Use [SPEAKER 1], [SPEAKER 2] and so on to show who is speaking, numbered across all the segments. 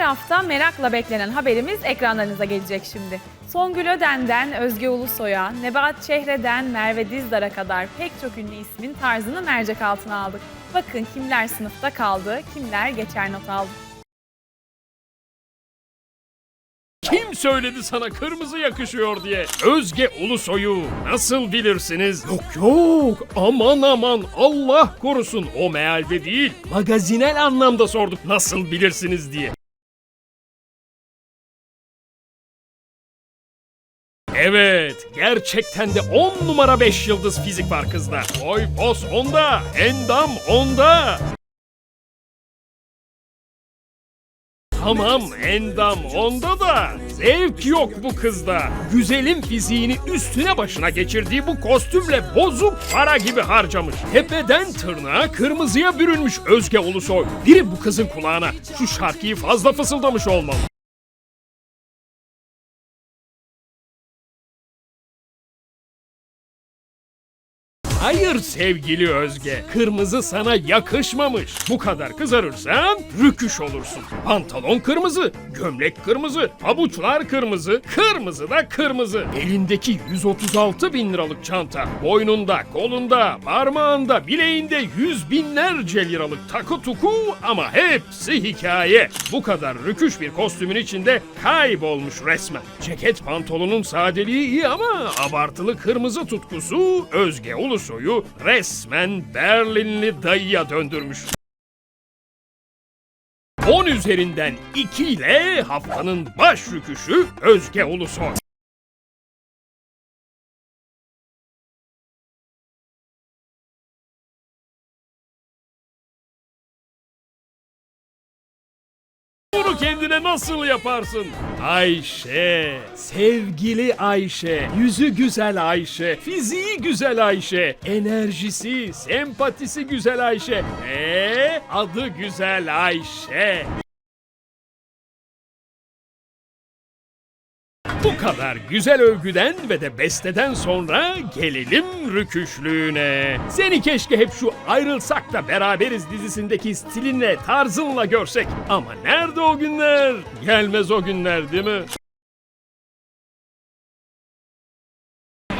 [SPEAKER 1] Her hafta merakla beklenen haberimiz ekranlarınıza gelecek şimdi. Songül Öden'den Özge Ulusoy'a, Nebahat Çehre'den Merve Dizdar'a kadar pek çok ünlü ismin tarzını mercek altına aldık. Bakın kimler sınıfta kaldı, kimler geçer not aldı.
[SPEAKER 2] Kim söyledi sana kırmızı yakışıyor diye? Özge Ulusoy'u nasıl bilirsiniz? Yok yok aman aman Allah korusun o mealde değil. Magazinel anlamda sorduk nasıl bilirsiniz diye. Evet, gerçekten de 10 numara 5 yıldız fizik var kızda. Boy pos onda, endam onda. Tamam endam onda da zevk yok bu kızda. Güzelin fiziğini üstüne başına geçirdiği bu kostümle bozuk para gibi harcamış. Tepeden tırnağa kırmızıya bürünmüş Özge Ulusoy. Biri bu kızın kulağına şu şarkıyı fazla fısıldamış olmalı. Hayır sevgili Özge, kırmızı sana yakışmamış. Bu kadar kızarırsan rüküş olursun. Pantolon kırmızı, gömlek kırmızı, pabuçlar kırmızı, kırmızı da kırmızı. Elindeki 136 bin liralık çanta, boynunda, kolunda, parmağında, bileğinde yüz binlerce liralık takı tuku ama hepsi hikaye. Bu kadar rüküş bir kostümün içinde kaybolmuş resmen. Ceket pantolonun sadeliği iyi ama abartılı kırmızı tutkusu Özge Ulusoy'u resmen Berlinli dayıya döndürmüş. 10 üzerinden 2 ile haftanın baş rüküşü Özge Ulusoy. Kendine nasıl yaparsın? Ayşe, sevgili Ayşe, yüzü güzel Ayşe, fiziği güzel Ayşe, enerjisi, sempatisi güzel Ayşe. Ve adı güzel Ayşe. Bu kadar güzel övgüden ve de besteden sonra gelelim rüküşlüğüne. Seni keşke hep şu ayrılsak da beraberiz dizisindeki stilinle, tarzınla görsek. Ama nerede o günler? Gelmez o günler değil mi?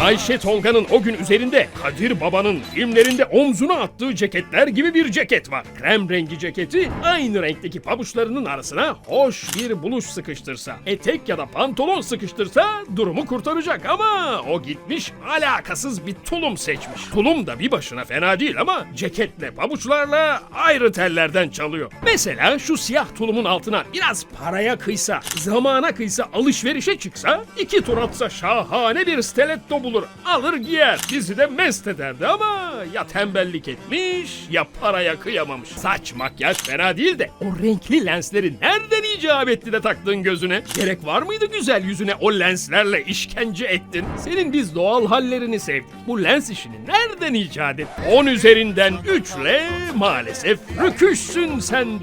[SPEAKER 2] Ayşe Tolga'nın o gün üzerinde Kadir Baba'nın filmlerinde omzuna attığı ceketler gibi bir ceket var. Krem rengi ceketi aynı renkteki pabuçlarının arasına hoş bir buluş sıkıştırsa, etek ya da pantolon sıkıştırsa durumu kurtaracak ama o gitmiş alakasız bir tulum seçmiş. Tulum da bir başına fena değil ama ceketle pabuçlarla ayrı tellerden çalıyor. Mesela şu siyah tulumun altına biraz paraya kıysa, zamana kıysa alışverişe çıksa, iki tur atsa şahane bir stiletto bulur, alır giyer. Bizi de mest ederdi ama ya tembellik etmiş ya paraya kıyamamış. Saç makyaj fena değil de o renkli lensleri nereden icap etti de taktın gözüne? Gerek var mıydı güzel yüzüne o lenslerle işkence ettin? Senin biz doğal hallerini sevdik. Bu lens işini nereden icat ettin? 10 üzerinden 3 ile maalesef rüküşsün sen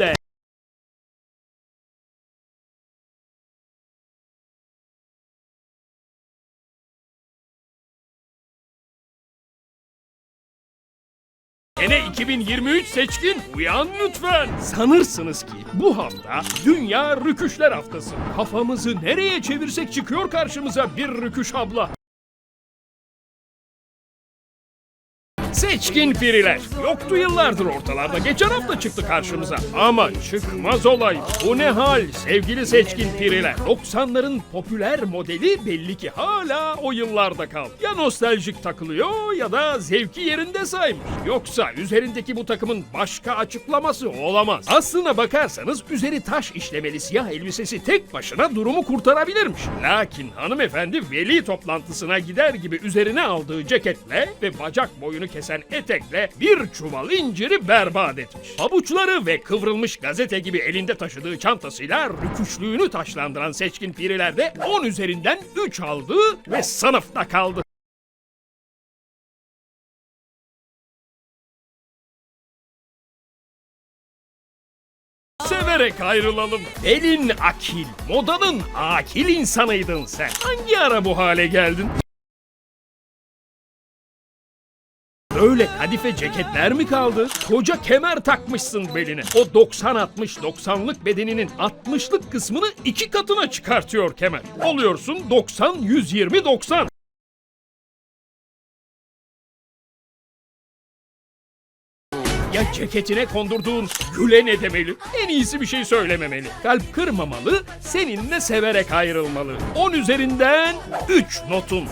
[SPEAKER 2] Sene 2023 seçkin uyan lütfen. Sanırsınız ki bu hafta Dünya Rüküşler Haftası. Kafamızı nereye çevirsek çıkıyor karşımıza bir rüküş abla. Seçkin piriler. Yoktu yıllardır ortalarda. Geçen hafta çıktı karşımıza. Ama çıkmaz olay. Bu ne hal sevgili seçkin piriler. 90'ların popüler modeli belli ki hala o yıllarda kaldı. Ya nostaljik takılıyor ya da zevki yerinde saymış. Yoksa üzerindeki bu takımın başka açıklaması olamaz. Aslına bakarsanız üzeri taş işlemeli siyah elbisesi tek başına durumu kurtarabilirmiş. Lakin hanımefendi veli toplantısına gider gibi üzerine aldığı ceketle ve bacak boyunu kesen etekle bir çuval inciri berbat etmiş. Pabuçları ve kıvrılmış gazete gibi elinde taşıdığı çantasıyla rüküşlüğünü taşlandıran seçkin piriler de 10 üzerinden 3 aldı ve sınıfta kaldı. Severek ayrılalım. Elin akil, modanın akil insanıydın sen. Hangi ara bu hale geldin? Öyle kadife ceketler mi kaldı? Koca kemer takmışsın beline. O 90-60-90'lık bedeninin 60'lık kısmını iki katına çıkartıyor kemer. Oluyorsun 90-120-90. Ya ceketine kondurduğun güle ne demeli? En iyisi bir şey söylememeli. Kalp kırmamalı, seninle severek ayrılmalı. 10 üzerinden 3 notun.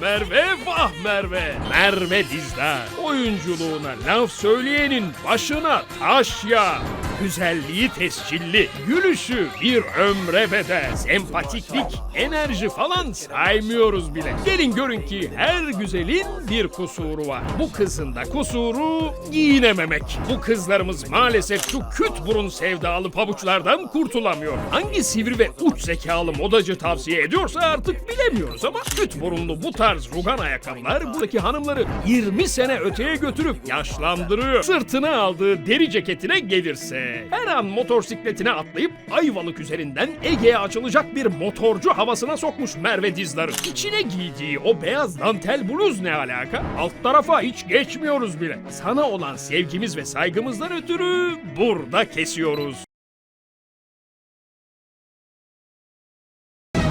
[SPEAKER 2] Merve, vah Merve. Merve Dizdar. Oyunculuğuna laf söyleyenin başına taş ya. Güzelliği tescilli, gülüşü bir ömre bedel. Sempatiklik, enerji falan saymıyoruz bile. Gelin görün ki her güzelin bir kusuru var. Bu kızın da kusuru giyinememek. Bu kızlarımız maalesef şu küt burun sevdalı pabuçlardan kurtulamıyor. Hangi sivri ve uç zekalı modacı tavsiye ediyorsa artık bilemiyoruz ama küt burunlu bu tarz rugan ayakkabılar buradaki hanımları 20 sene öteye götürüp yaşlandırıyor. Sırtına aldığı deri ceketine gelirse her an motosikletine atlayıp Ayvalık üzerinden Ege'ye açılacak bir motorcu havasına sokmuş Merve Dizdar'ı. İçine giydiği o beyaz dantel bluz ne alaka? Alt tarafa hiç geçmiyoruz bile. Sana olan sevgimiz ve saygımızdan ötürü burada kesiyoruz.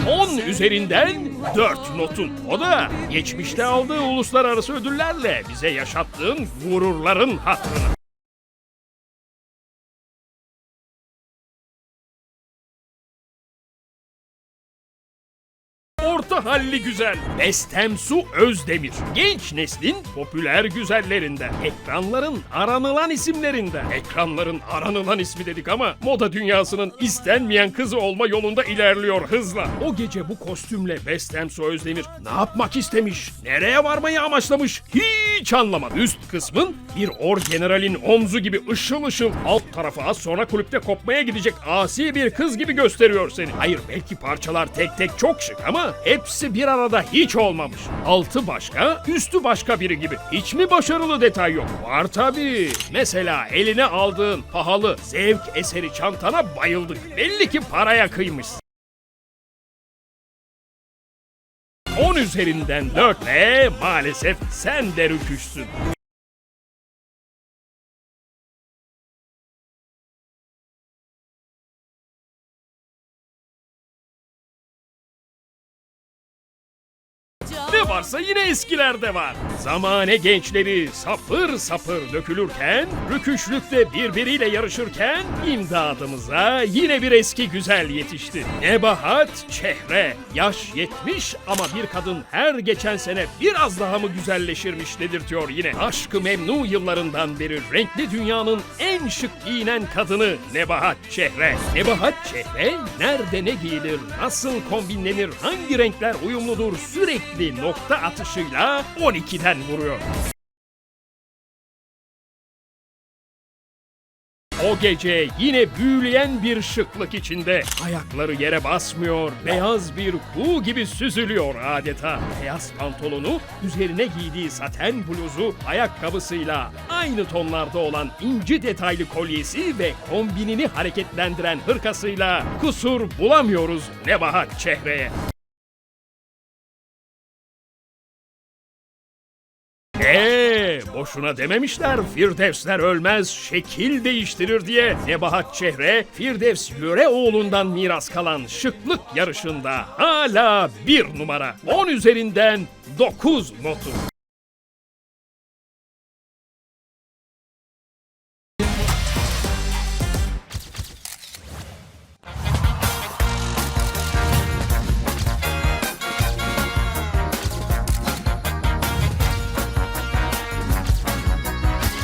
[SPEAKER 2] 10 üzerinden 4 notun. O da geçmişte aldığı uluslararası ödüllerle bize yaşattığın gururların hatırına. Orta halli güzel. Bestemsu Özdemir. Genç neslin popüler güzellerinden. Ekranların aranılan isimlerinden. Ekranların aranılan ismi dedik ama moda dünyasının istenmeyen kızı olma yolunda ilerliyor hızla. O gece bu kostümle Bestemsu Özdemir ne yapmak istemiş? Nereye varmayı amaçlamış? Hiç anlamadım. Üst kısmın bir orgeneralin omzu gibi ışıl ışıl. Alt tarafı az sonra kulüpte kopmaya gidecek asi bir kız gibi gösteriyor seni. Hayır belki parçalar tek tek çok şık ama hepsi bir arada hiç olmamış. Altı başka, üstü başka biri gibi. Hiç mi başarılı detay yok? Var tabii. Mesela eline aldığın pahalı zevk eseri çantana bayıldık. Belli ki paraya kıymış. 10 üzerinden 4 ve maalesef sen de rüküşsün. Varsa yine eskilerde var. Zamane gençleri sapır sapır dökülürken, rüküşlükte birbiriyle yarışırken imdadımıza yine bir eski güzel yetişti. Nebahat Çehre. Yaş 70 ama bir kadın her geçen sene biraz daha mı güzelleşirmiş dedirtiyor yine. Aşkı Memnu yıllarından beri renkli dünyanın en şık giyinen kadını Nebahat Çehre. Nebahat Çehre nerede ne giyilir, nasıl kombinlenir, hangi renkler uyumludur sürekli nokta atışıyla 12'den vuruyor. O gece yine büyüleyen bir şıklık içinde. Ayakları yere basmıyor, beyaz bir kuğu gibi süzülüyor adeta. Beyaz pantolonu, üzerine giydiği saten bluzu, ayakkabısıyla aynı tonlarda olan inci detaylı kolyesi ve kombinini hareketlendiren hırkasıyla kusur bulamıyoruz Nebahat Çehre'ye. Eee boşuna dememişler Firdevsler ölmez şekil değiştirir diye. Nebahat Çehre Firdevs Yöre oğlundan miras kalan şıklık yarışında hala bir numara. 10 üzerinden 9 notu.